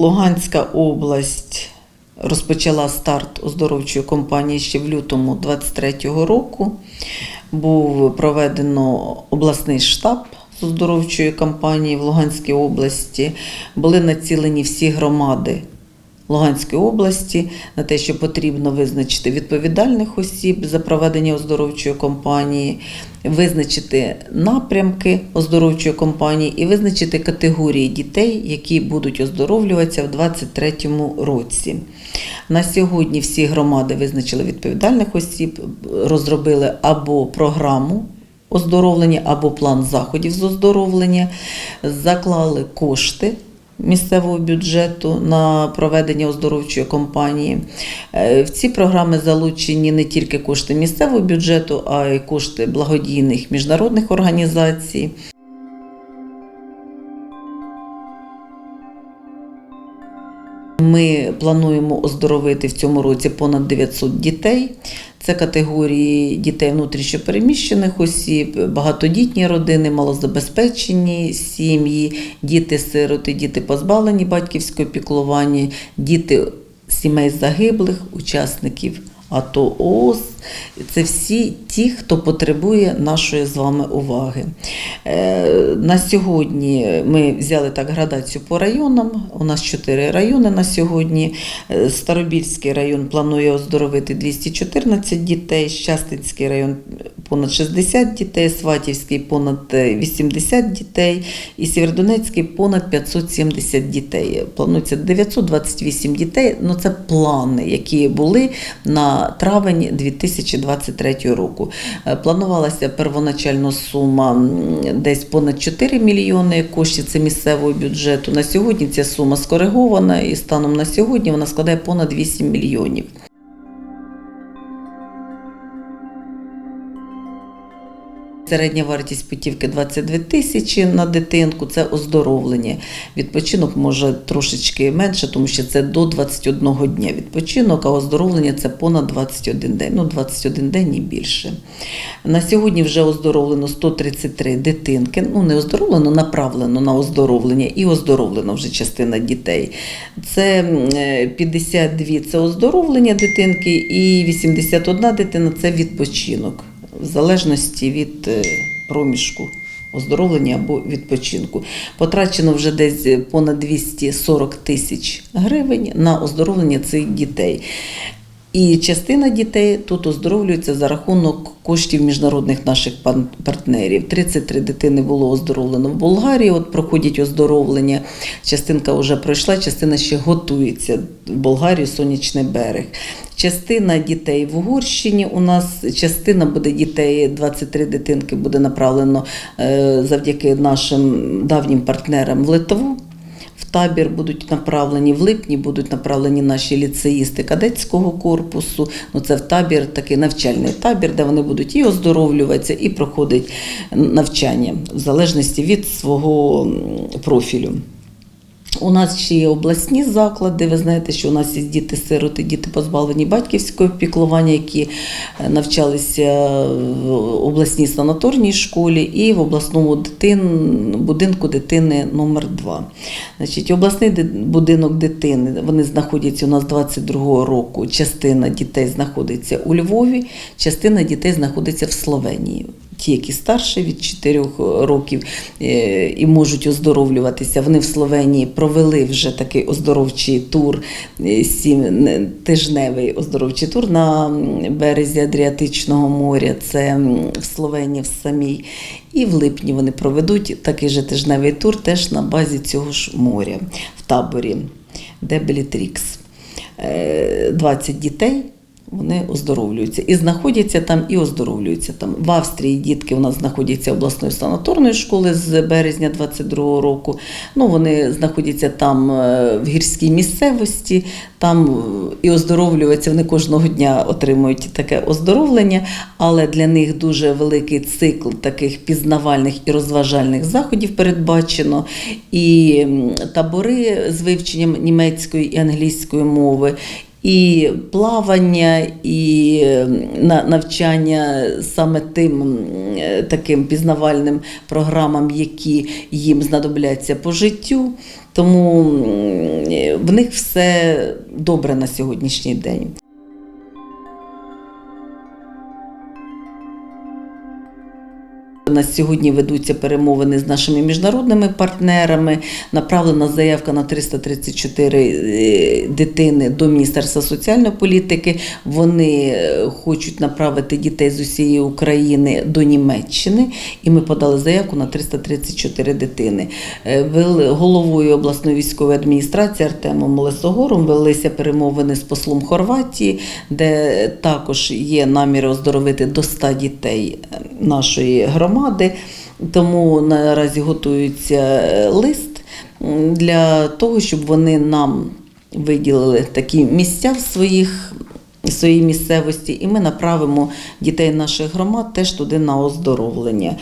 Луганська область розпочала старт оздоровчої кампанії ще в лютому 23-го року. Був проведено обласний штаб з оздоровчої кампанії в Луганській області. Були націлені всі громади Луганської області на те, що потрібно визначити відповідальних осіб за проведення оздоровчої кампанії, визначити напрямки оздоровчої кампанії і визначити категорії дітей, які будуть оздоровлюватися в 2023 році. На сьогодні всі громади визначили відповідальних осіб, розробили або програму оздоровлення, або план заходів з оздоровлення, заклали кошти місцевого бюджету на проведення оздоровчої кампанії. Е, В ці програми залучені не тільки кошти місцевого бюджету, а й кошти благодійних міжнародних організацій. Ми плануємо оздоровити в цьому році понад 900 дітей. Це категорії дітей внутрішньопереміщених осіб, багатодітні родини, малозабезпечені сім'ї, діти-сироти, діти позбавлені батьківського піклування, діти сімей загиблих, учасників АТО ООС. Це всі ті, хто потребує нашої з вами уваги. Е, На сьогодні ми взяли так градацію по районам. У нас чотири райони на сьогодні. Е, Старобільський район планує оздоровити 214 дітей, Щастинський район понад 60 дітей, Сватівський понад е, 80 дітей і Сєвєродонецький понад 570 дітей. Планується 928 дітей. Ну це плани, які були на травень 2023 року. Е, Планувалася первоначально сума десь понад 4 мільйони коштів це місцевого бюджету. На сьогодні ця сума скоригована і станом на сьогодні вона складає понад 8 мільйонів. Середня вартість путівки 22 тисячі на дитинку це оздоровлення. Відпочинок може трошечки менше, тому що це до 21 дня відпочинок, а оздоровлення це понад 21 день. Ну, 21 день і більше. На сьогодні вже оздоровлено 133 дитинки. Ну, не оздоровлено, направлено на оздоровлення і оздоровлено вже частина дітей. Це м, е, 52 це оздоровлення дитинки, і 81 дитина це відпочинок в залежності від е, проміжку оздоровлення або відпочинку. Потрачено вже десь понад 240 тисяч гривень на оздоровлення цих дітей. І частина дітей тут оздоровлюється за рахунок коштів міжнародних наших партнерів. 33 дитини було оздоровлено в Болгарії. От проходять оздоровлення. Частинка вже пройшла, частина ще готується в Болгарії, сонячний берег. Частина дітей в Угорщині. У нас частина буде дітей, 23 дитинки буде направлено е, завдяки нашим давнім партнерам в Литву. В табір будуть направлені в липні, будуть направлені наші ліцеїсти кадетського корпусу. Ну це в табір, такий навчальний табір, де вони будуть і оздоровлюватися, і проходить навчання в залежності від свого профілю. У нас ще є обласні заклади. Ви знаєте, що у нас є діти-сироти, діти позбавлені батьківського піклування, які е, навчалися в обласній санаторній школі і в обласному дитин, будинку дитини номер 2 Значить, обласний будинок дитини вони знаходяться у нас 22-го року. Частина дітей знаходиться у Львові, частина дітей знаходиться в Словенії. Ті, які старші від 4 років е, і можуть оздоровлюватися, вони в Словенії провели вже такий оздоровчий тур, е, сім- тижневий оздоровчий тур на березі Адріатичного моря. Це в Словенії в самій. І в липні вони проведуть такий же тижневий тур теж на базі цього ж моря в таборі Дебелітрікс. Е, 20 дітей. Вони оздоровлюються і знаходяться там, і оздоровлюються там. В Австрії дітки у нас знаходяться обласної санаторної школи з березня 22-го року. Ну, вони знаходяться там е, в гірській місцевості, там е, і оздоровлюються. Вони кожного дня отримують таке оздоровлення, але для них дуже великий цикл таких пізнавальних і розважальних заходів передбачено. І табори з вивченням німецької і англійської мови. І плавання, і на- навчання саме тим таким пізнавальним програмам, які їм знадобляться по життю. Тому в них все добре на сьогоднішній день. Нас сьогодні ведуться перемовини з нашими міжнародними партнерами. Направлена заявка на 334 е, дитини до Міністерства соціальної політики. Вони е, хочуть направити дітей з усієї України до Німеччини, і ми подали заявку на 334 дитини. Е, Головою обласної військової адміністрації Артемом Лесогором велися перемовини з послом Хорватії, де також є наміри оздоровити до 100 дітей нашої громади. Тому наразі готується е, лист для того, щоб вони нам виділили такі місця в своїх. Своїй місцевості, і ми направимо дітей наших громад теж туди на оздоровлення.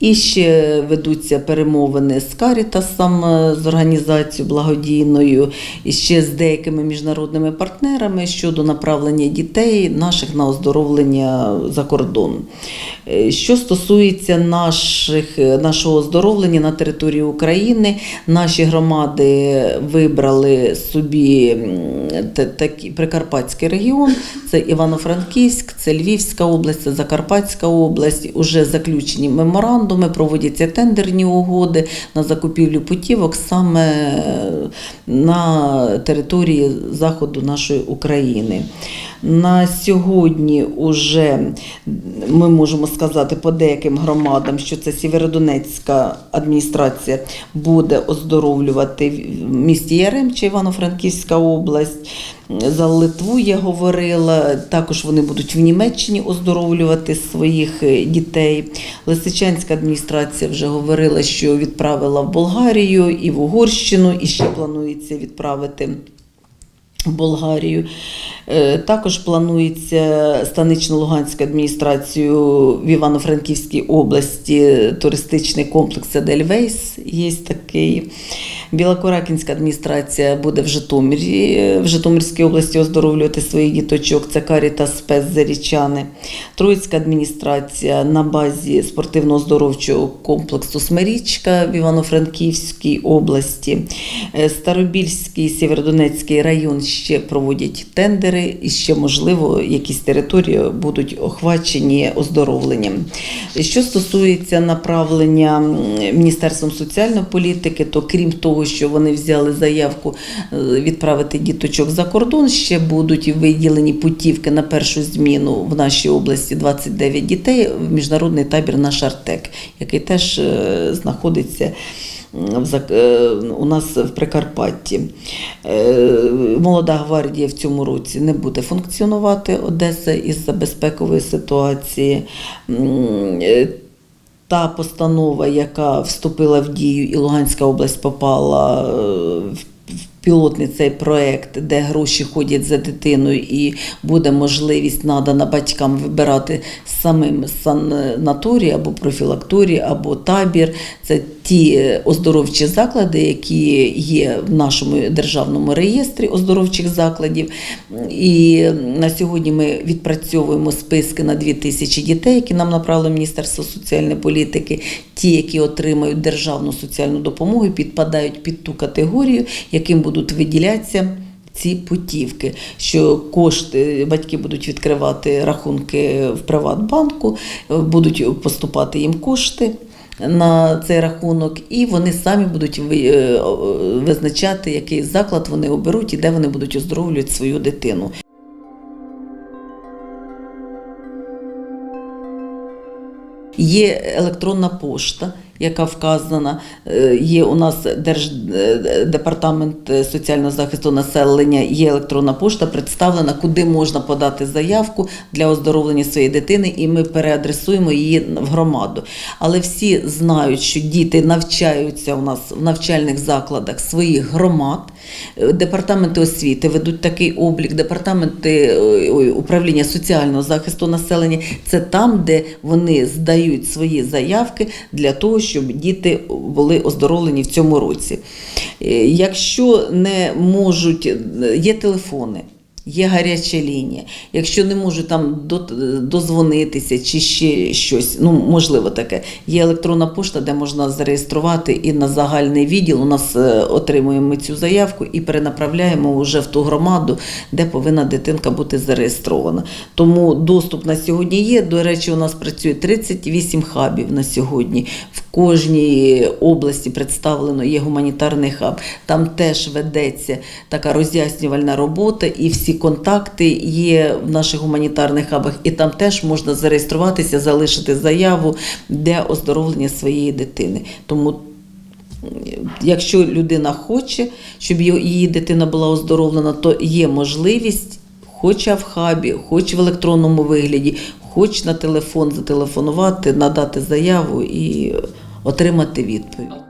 І ще ведуться перемовини з Карітасом, е, з організацією благодійною, і ще з деякими міжнародними партнерами щодо направлення дітей наших на оздоровлення за кордон. Е, Що стосується наших, е, нашого оздоровлення на території України, наші громади вибрали собі м, та- такі Прикарпатський регіон, це Івано-Франківськ, це Львівська область, це Закарпатська область. Уже заключені меморандуми, проводяться тендерні угоди на закупівлю путівок саме е, на території заходу нашої України. На сьогодні уже ми можемо сказати по деяким громадам, що це Сєвєродонецька адміністрація буде оздоровлювати в місті Яремче, Івано-Франківська область. За Литву я говорила, також вони будуть в Німеччині оздоровлювати своїх е, дітей. Лисичанська адміністрація вже говорила, що відправила в Болгарію і в Угорщину, і ще планується відправити Болгарію. Е, Також планується станично-Луганську адміністрацію в Івано-Франківській області туристичний комплекс Едельвейс є такий. Білокоракінська адміністрація буде в Житомирі, в Житомирській області оздоровлювати своїх діточок. Це Каріта Спец Зарічани. Троїцька адміністрація на базі спортивно-оздоровчого комплексу Смирічка в Івано-Франківській області. Е, Старобільський Сєвєродонецький район ще проводять тендери, і ще, можливо, якісь території будуть охвачені оздоровленням. Що стосується направлення Міністерством соціальної політики, то крім того, що вони взяли заявку е, відправити діточок за кордон, ще будуть виділені путівки на першу зміну в нашій області 29 дітей в міжнародний табір наш Артек, який теж е, знаходиться е, у нас в Прикарпатті. Молода гвардія в цьому році не буде функціонувати Одеса із-за безпекової ситуації. Та постанова, яка вступила в дію, і Луганська область попала е, в пілотний цей проект, де гроші ходять за дитиною, і буде можливість надана батькам вибирати самим санаторій або профілакторій, або табір. Це ті е, оздоровчі заклади, які є в нашому державному реєстрі оздоровчих закладів. І на сьогодні ми відпрацьовуємо списки на 2 тисячі дітей, які нам направило Міністерство соціальної політики. Ті, які отримають державну соціальну допомогу, підпадають під ту категорію, яким будуть виділятися. Ці путівки, що кошти батьки будуть відкривати рахунки в Приватбанку, будуть поступати їм кошти на цей рахунок, і вони самі будуть е, визначати, який заклад вони оберуть і де вони будуть оздоровлювати свою дитину. Є електронна пошта, яка вказана. Е, Є у нас Держдепартамент соціального захисту населення, є електронна пошта представлена, куди можна подати заявку для оздоровлення своєї дитини, і ми переадресуємо її в громаду. Але всі знають, що діти навчаються у нас в навчальних закладах своїх громад. Е, Департаменти освіти ведуть такий облік, департаменти ой, управління соціального захисту населення. Це там, де вони здають свої заявки для того, щоб діти були оздоровлені в цьому році. Е, Якщо не можуть, є телефони. Є гаряча лінія. Якщо не можу там дозвонитися чи ще щось, ну можливо таке. Є електронна пошта, де можна зареєструвати і на загальний відділ. У нас е, отримуємо цю заявку і перенаправляємо вже в ту громаду, де повинна дитинка бути зареєстрована. Тому доступ на сьогодні є. До речі, у нас працює 38 хабів на сьогодні. В кожній області представлено є гуманітарний хаб. Там теж ведеться така роз'яснювальна робота, і всі контакти є в наших гуманітарних хабах, і там теж можна зареєструватися, залишити заяву для оздоровлення своєї дитини. Тому Якщо людина хоче, щоб її дитина була оздоровлена, то є можливість, хоч в хабі, хоч в електронному вигляді, хоч на телефон зателефонувати, надати заяву і отримати відповідь.